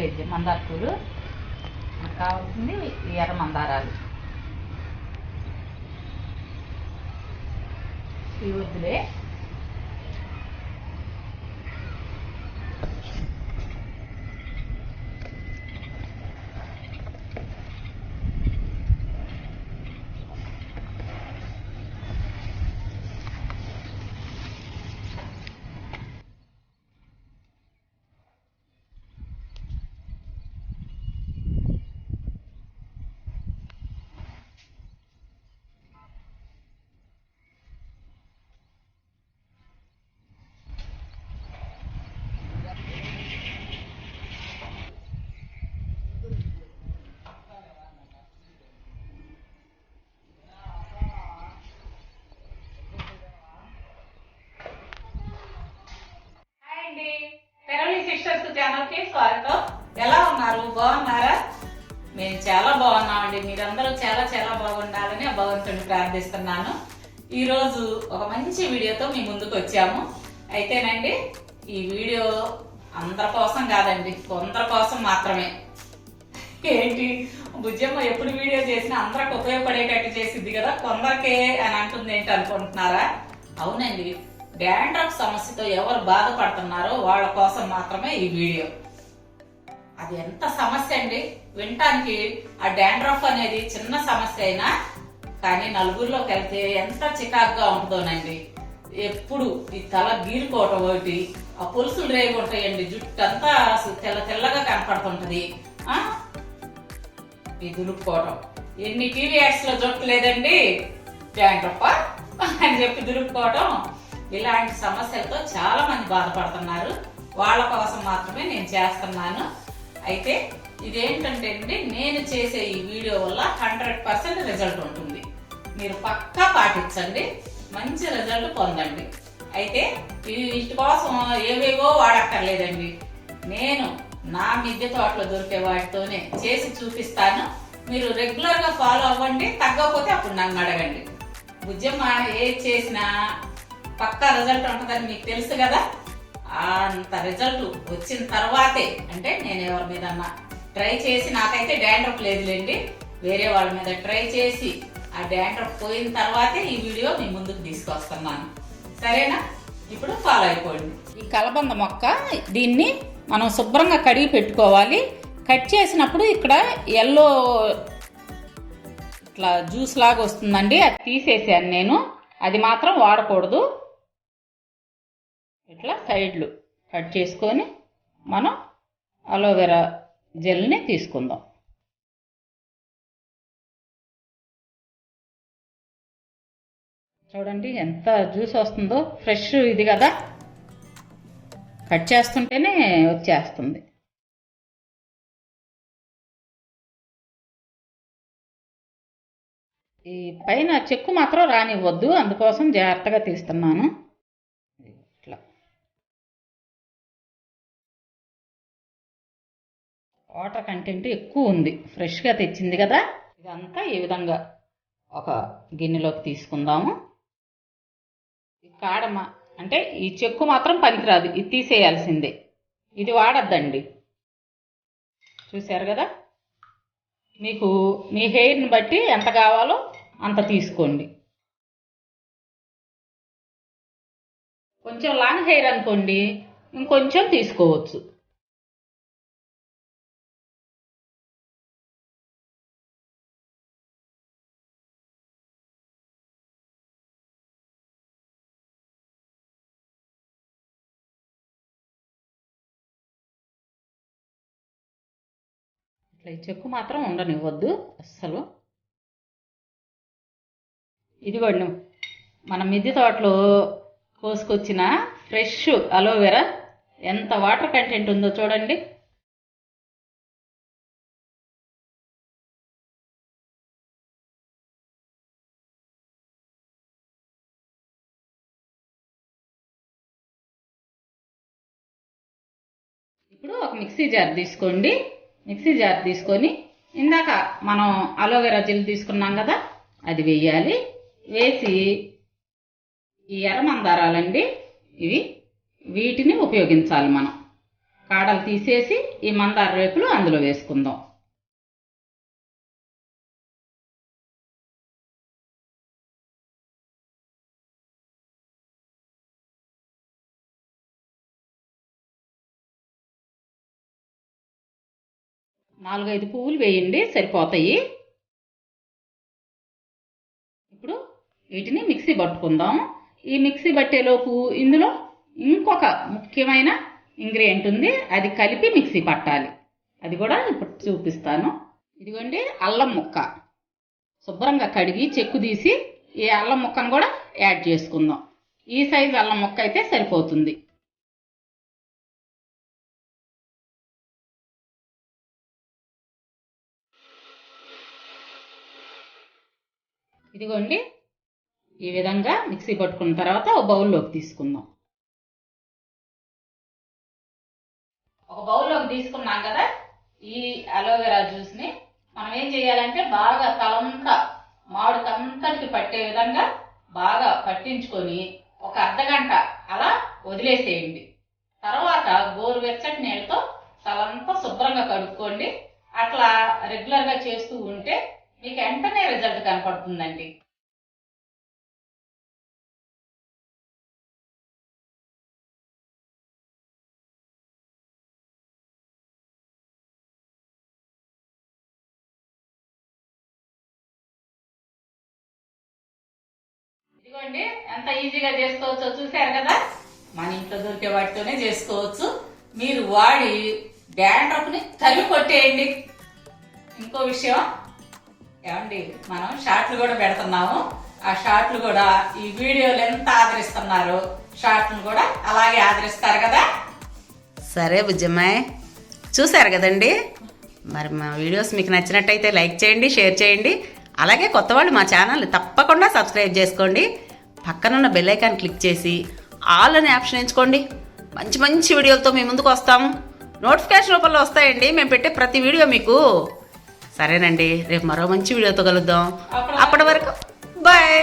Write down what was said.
వేద్దాం మందార పూలు కావాల్సింది ఎర్ర మందారాలు. ఇవి వద్దులే. సిస్టర్స్ ఛానల్కి స్వాగతం. ఎలా ఉన్నారు? బాగున్నారా? మేము చాలా బాగున్నామండి. మీరందరూ చాలా చాలా బాగుండాలని ఆ భగవంతుని ప్రార్థిస్తున్నాను. ఈ రోజు ఒక మంచి వీడియోతో మీ ముందుకు వచ్చాము. అయితేనండి ఈ వీడియో అందరి కోసం కాదండి కొందరి కోసం మాత్రమే. ఏంటి? బుజ్జమ్మ ఎప్పుడు వీడియో చేసినా అందరికి ఉపయోగపడేటట్టు చేసిద్ది కదా కొందరికే అని అంటుంది ఏంటి అనుకుంటున్నారా? అవునండి. డాండ్రఫ్ సమస్యతో ఎవరు బాధపడుతున్నారో వాళ్ళ కోసం మాత్రమే ఈ వీడియో. అది ఎంత సమస్య అండి? వినటానికి ఆ డాండ్రఫ్ అనేది చిన్న సమస్య అయినా కానీ నలుగురిలోకి వెళ్తే ఎంత చికాకుగా ఉంటుందోనండి ఎప్పుడు ఈ తల గీరుకోవటం ఒకటి ఆ పులుసులు రేగి ఉంటాయండి. జుట్టు అంతా అసలు తెల్ల తెల్లగా కనపడుతుంటది. దురుక్కోవటం దులుపుకోవటం. ఎన్ని టీవీ యాడ్స్లో జుట్టు లేదండి? డాండ్రఫ్? అని చెప్పి దులుపుకోవటం. ఇలాంటి సమస్యలతో చాలా మంది బాధపడుతున్నారు. వాళ్ళ కోసం మాత్రమే నేను చేస్తున్నాను. అయితే ఇదేంటంటే అండి నేను చేసే ఈ వీడియో వల్ల హండ్రెడ్ పర్సెంట్ రిజల్ట్ ఉంటుంది. మీరు పక్కా పాటించండి. మంచి రిజల్ట్ పొందండి. అయితే వీటి కోసం ఏవేవో వాడక్కర్లేదండి. నేను నా మిద్దె తోటలో దొరికే వాటితోనే చేసి చూపిస్తాను. మీరు రెగ్యులర్గా ఫాలో అవ్వండి. తగ్గకపోతే అప్పుడు నన్ను అడగండి. ఉద్యమ ఏది చేసినా పక్కా రిజల్ట్ ఉంటుందని మీకు తెలుసు కదా? అంత రిజల్ట్ వచ్చిన తర్వాతే అంటే నేను ఎవరి మీద ట్రై చేసి నాకైతే డాండ్రఫ్ లేదులేండి. వేరే వాళ్ళ మీద ట్రై చేసి ఆ డాండ్రఫ్ పోయిన తర్వాతే ఈ వీడియో మీ ముందుకు తీసుకొస్తున్నాను. సరేనా? ఇప్పుడు ఫాలో అయిపోండి. ఈ కలబంద మొక్క దీన్ని మనం శుభ్రంగా కడిగి పెట్టుకోవాలి. కట్ చేసినప్పుడు ఇక్కడ ఎల్లో ఇట్లా జ్యూస్ లాగా వస్తుందండి. అది తీసేసాను నేను. అది మాత్రం వాడకూడదు. ఇట్లా సైడ్లు కట్ చేసుకొని మనం అలోవెరా జెల్ని తీసుకుందాం. చూడండి ఎంత జ్యూస్ వస్తుందో ఫ్రెష్ ఇది కదా. కట్ చేస్తుంటేనే వచ్చేస్తుంది. ఈ పైన చెక్కు మాత్రం రానివ్వద్దు అందుకోసం జాగ్రత్తగా తీస్తున్నాను. వాటర్ కంటెంట్ ఎక్కువ ఉంది. ఫ్రెష్గా తెచ్చింది కదా? ఇదంతా ఈ విధంగా ఒక గిన్నెలోకి తీసుకుందాము. కాడమ అంటే ఈ చెక్కు మాత్రం పనికిరాదు. ఇది తీసేయాల్సిందే. ఇది వాడద్దండి. చూశారు కదా? మీకు మీ హెయిర్ని బట్టి ఎంత కావాలో అంత తీసుకోండి. కొంచెం లాంగ్ హెయిర్ అనుకోండి ఇంకొంచెం తీసుకోవచ్చు. ఇట్లా ఈ చెక్కు మాత్రం ఉండనివ్వద్దు అస్సలు. ఇదిగోండి మన మిద్దె తోటలో కోసుకొచ్చిన ఫ్రెష్ అలోవెరా ఎంత వాటర్ కంటెంట్ ఉందో చూడండి. ఇప్పుడు ఒక మిక్సీ జార్ తీసుకోండి. మిక్సీ జార్ తీసుకొని ఇందాక మనం అలోవెరా జెల్ తీసుకున్నాం కదా అది వేయాలి. వేసి ఈ ఎర్రమందారాలండి ఇవి వీటిని ఉపయోగించాలి మనం. కాడలు తీసేసి ఈ మందార రేకులు అందులో వేసుకుందాం. నాలుగైదు పువ్వులు వేయండి సరిపోతాయి. ఇప్పుడు వీటిని మిక్సీ పట్టుకుందాం. ఈ మిక్సీ పట్టేలోపు ఇందులో ఇంకొక ముఖ్యమైన ఇంగ్రీడియంట్ ఉంది అది కలిపి మిక్సీ పట్టాలి. అది కూడా ఇప్పుడు చూపిస్తాను. ఇదిగోండి అల్లం ముక్క. శుభ్రంగా కడిగి చెక్కు తీసి ఈ అల్లం ముక్కను కూడా యాడ్ చేసుకుందాం. ఈ సైజు అల్లం ముక్క అయితే సరిపోతుంది. ఇదిగోండి ఈ విధంగా మిక్సీ పట్టుకున్న తర్వాత ఒక బౌల్లోకి తీసుకుందాం. ఒక బౌల్లోకి తీసుకున్నాం కదా ఈ అలోవెరా జ్యూస్ని మనం ఏం చేయాలంటే బాగా తలంతా మామిడికంతటికి పట్టే విధంగా బాగా పట్టించుకొని ఒక అర్ధగంట అలా వదిలేసేయండి. తర్వాత గోరువెచ్చటి నీళ్ళతో తలంతా శుభ్రంగా కడుక్కోండి. అట్లా రెగ్యులర్గా చేస్తూ ఉంటే మీకు వెంటనే రిజల్ట్ కనపడుతుందండి. ఇదిగోండి ఎంత ఈజీగా చేసుకోవచ్చో చూశారు కదా? మన ఇంట్లో దొరికే వాటితోనే చేసుకోవచ్చు. మీరు వాడి డాండ్రఫ్ని తల్లి కొట్టేయండి. ఇంకో విషయం ఏమండి మనం షార్ట్లు కూడా పెడుతున్నాము. ఆ షార్ట్లు కూడా ఈ వీడియోలు ఎంత ఆదరిస్తున్నారు షార్ట్లు కూడా అలాగే ఆదరిస్తారు కదా? సరే బుజ్జమ్మాయి చూశారు కదండి? మరి మా వీడియోస్ మీకు నచ్చినట్టయితే లైక్ చేయండి షేర్ చేయండి. అలాగే కొత్త వాళ్ళు మా ఛానల్ తప్పకుండా సబ్స్క్రైబ్ చేసుకోండి. పక్కనున్న బెల్ ఐకాన్ క్లిక్ చేసి ఆల్ అనే ఆప్షన్ ఎంచుకోండి. మంచి మంచి వీడియోలతో మీ ముందుకు వస్తాము. నోటిఫికేషన్ రూపంలో వస్తాయండి. మేము పెట్టే ప్రతి వీడియో మీకు సరేనండి రేపు మరో మంచి వీడియోతో కలుద్దాం. అప్పటి వరకు బాయ్.